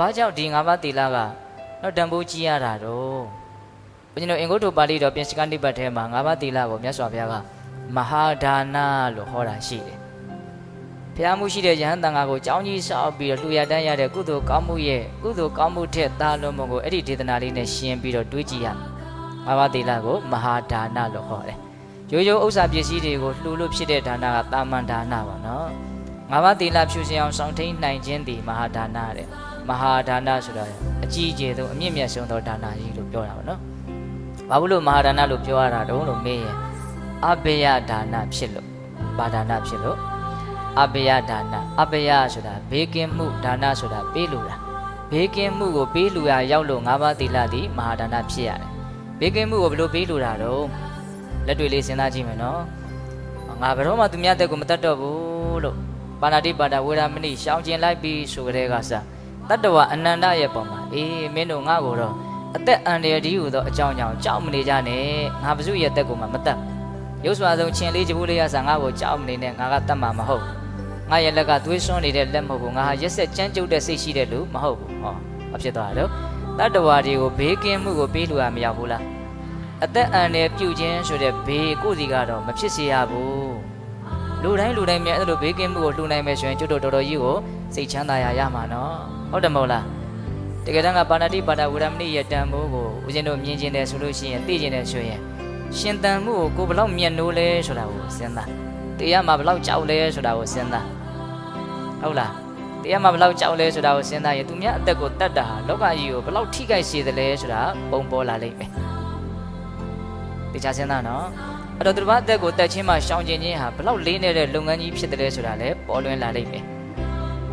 ဘာကြောင့်ဒီ၅ပါးသီလကတော့တန်ဖိုးကြီးရတာတော့ဘုရားတို့အင်္ဂုတ္တပါဠိတော်ပြင်စကနိပတ်ထဲမှာ၅ပါးသီလကိုမြတ်စွာဘုရားကမဟာဒါနလို့ဟောတာရှိတယ်ဘုရားမှုရှိတဲ့ယဟန်တန်ဃာကိုကြောင်းကြီးဆောက်ပြီးတော့လှူရတန်းရတဲ့ကုသိုလ်ကောင်းမှုရဲ့ကုသိုလ်ကောင်းမှုထက်သာလွန်မှုကိုအဲ့ဒီဒေသနာလေးနဲ့ရှင်းပြီးတော့တွေးကြည့်ရမယ်၅ပါးသီလကိုမဟာဒါနလို့ဟောတယ်ရိုးရိုးဥစ္စာပစ္စည်းတွေကိုလှူလို့ဖြစ်တဲ့ဒါနကတာမန်ဒါနပါနော်၅ပါးသီလဖြူစင်အောင်စောင့်ထိန်နိုင်ခြင်းဒီမဟာဒါနတဲ့ မဟာဒါနဆိုတာအကြီးအကျယ်ဆုံးအမြင့်မြတ်ဆုံးသောဒါနကြီးလို့ပြောတာပါနော်။ဘာလို့မဟာဒါနလို့ပြောရတာတုံးလို့မေးရင်အဘယဒါနဖြစ်လို့ဘာဒါနဖြစ်လို့အဘယဒါနအဘယဆိုတာဘေးကင်းမှုဒါနဆိုတာပေးလူတာဘေးကင်းမှုကိုပေးလူရရောက်လို့၅ပါးသီလသည်မဟာဒါနဖြစ်ရတယ်။ဘေးကင်းမှုကိုဘယ်လိုပေးလူတာတော့လက်တွေလေးစဉ်းစားကြည့်မယ်နော်။ငါဘယ်တော့မှသူများတက်ကိုမတတ်တော့ဘူးလို့ပါဏာတိပါဒဝေရမဏိရှောင်ကျင်လိုက်ပြီးဆိုကြတဲ့ကစား တတ္တဝအနန္တရဲ့ပုံမှာအေးမင်းတို့ငါ့ကိုတော့အသက်အန္တရာယ်ဒီဟုသောအကြောင်းကြောင့်ကြောက်မနေကြနဲ့ငါဘစုရဲ့တက်ကိုမှမတက်ရုပ်စွာဆုံးချင်းလေးကြဘူးလေးရဆာငါ့ကိုကြောက်မနေနဲ့ငါကတတ်မှာမဟုတ်ငါရဲ့လက်ကသွေးစွန်းနေတဲ့လက်မဟုတ်ဘူးငါဟာရက်ဆက်ကြမ်းကြုတ်တဲ့စိတ်ရှိတဲ့လူမဟုတ်ဘူးဟောမဖြစ်သွားတော့တတ္တဝါတွေကိုဘေးကင်းမှုကိုပေးလို့ရမရဘူးလားအသက်အန္တရာယ်ပြုခြင်းဆိုတဲ့ဘေးကိုယ်စီကတော့မဖြစ်စေရဘူး လူတိုင်းလူတိုင်းမြဲအဲ့လိုဘေးကင်းမှုကိုလှူနိုင်မယ်ဆိုရင်ကျွတ်တော်တော်တော်ကြီးကိုစိတ်ချမ်းသာရရမှာနော်ဟုတ်တယ်မဟုတ်လားတကယ်တမ်းကပါဏာတိပါဒဝရမဏိရဲ့တန်ဖိုးကိုဦးဇင်းတို့မြင်ကျင်တယ်ဆိုလို့ရှိရင်သိကျင်တယ်ဆိုရင်ရှင်တန်မှုကိုကိုယ်ဘလောက်မြတ်နိုးလဲဆိုတာကိုစဉ်းစားတရားမှာဘလောက်ကြောက်လဲဆိုတာကိုစဉ်းစားဟုတ်လားတရားမှာဘလောက်ကြောက်လဲဆိုတာကိုစဉ်းစားရင်သူများအသက်ကိုတတ်တာဟာလောကကြီးကိုဘလောက်ထိခိုက်စေသလဲဆိုတာပုံပေါ်လာလိမ့်မယ်တခြားစဉ်းစားနော် အဲ့တော့သူတစ်ပါးအသက်ကိုတတ်ချင်းမှရှောင်ကျင်ခြင်းဟာဘလောက်လေးနေတဲ့လုပ်ငန်းကြီးဖြစ်တယ်လဲဆိုတာလည်းပေါ်လွင်လာလိမ့်မယ်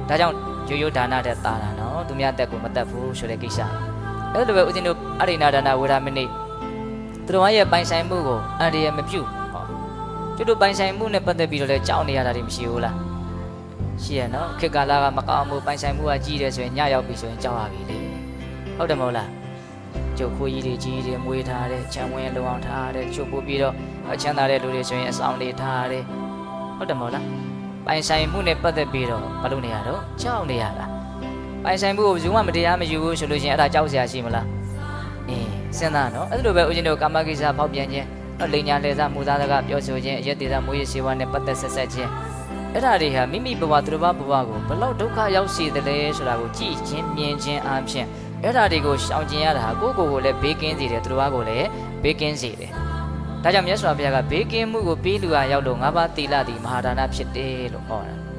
ဒါကြောင့်ရိုးရိုးဒါနတဲ့တာတာနော်သူများတက်ကိုမတက်ဘူးဆိုတဲ့ကိစ္စအဲ့လိုပဲဦးဇင်းတို့အရိဏဒါနဝေဒမနိသူတို့ရဲ့ပိုင်ဆိုင်မှုကိုအန္တရာယ်မပြုဟောကျွတ်တို့ပိုင်ဆိုင်မှုနဲ့ပတ်သက်ပြီးတော့လည်းကြောက်နေရတာတွေမရှိဘူးလားရှိရနော်ခေတ်ကာလကမကောင်းမှုပိုင်ဆိုင်မှုကကြီးတယ်ဆိုရင်ညရောက်ပြီဆိုရင်ကြောက်ရပြီလေဟုတ်တယ်မဟုတ်လား ကျုပ်ခွေးကြီးတွေကြီးတွေမွေးထားတယ်ခြံဝင်းလုံအောင်ထားတယ်ချုပ်ပို့ပြီးတော့အချမ်းသာတဲ့လူတွေဆိုရင်အဆောင်တွေထားတယ်ဟုတ်တယ်မဟုတ်လားပိုင်ဆိုင်မှုနဲ့ပတ်သက်ပြီးတော့မလုပ်နေရတော့ကြောက်နေရတာပိုင်ဆိုင်မှုကိုဘယ်သူမှမတရားမယူဘူးဆိုလို့ရှိရင်အဲ့ဒါကြောက်စရာရှိမလားအင်းစဉ်းစားနော်အဲ့လိုပဲဦးဇင်းတို့ကာမကိစ္စဖောက်ပြန်ခြင်းတော့လိန်ညာလေစားမူသားစကားပြောဆိုခြင်းအရက်ဒေသမူရစေဝါနဲ့ပတ်သက်ဆက်ဆက်ခြင်းအဲ့ဒါတွေဟာမိမိဘဝသူတစ်ပါးဘဝကိုဘလောက်ဒုက္ခရောက်စေတယ်လဲဆိုတာကိုကြည့်ချင်းမြင်ချင်းအားဖြင့် အဲ့ဒါတွေကိုရှောင်ကျင်ရတာဟာကိုယ့်ကိုယ်ကိုလည်းဘေးကင်းစေတယ်သူတစ်ပါးကိုလည်းဘေးကင်းစေတယ်ဒါကြောင့်မြတ်စွာဘုရားကဘေးကင်းမှုကိုပေးလူအားရောက်လို့ငါးပါးသီလသည်မဟာဒါနဖြစ်တယ်လို့ဟောတာ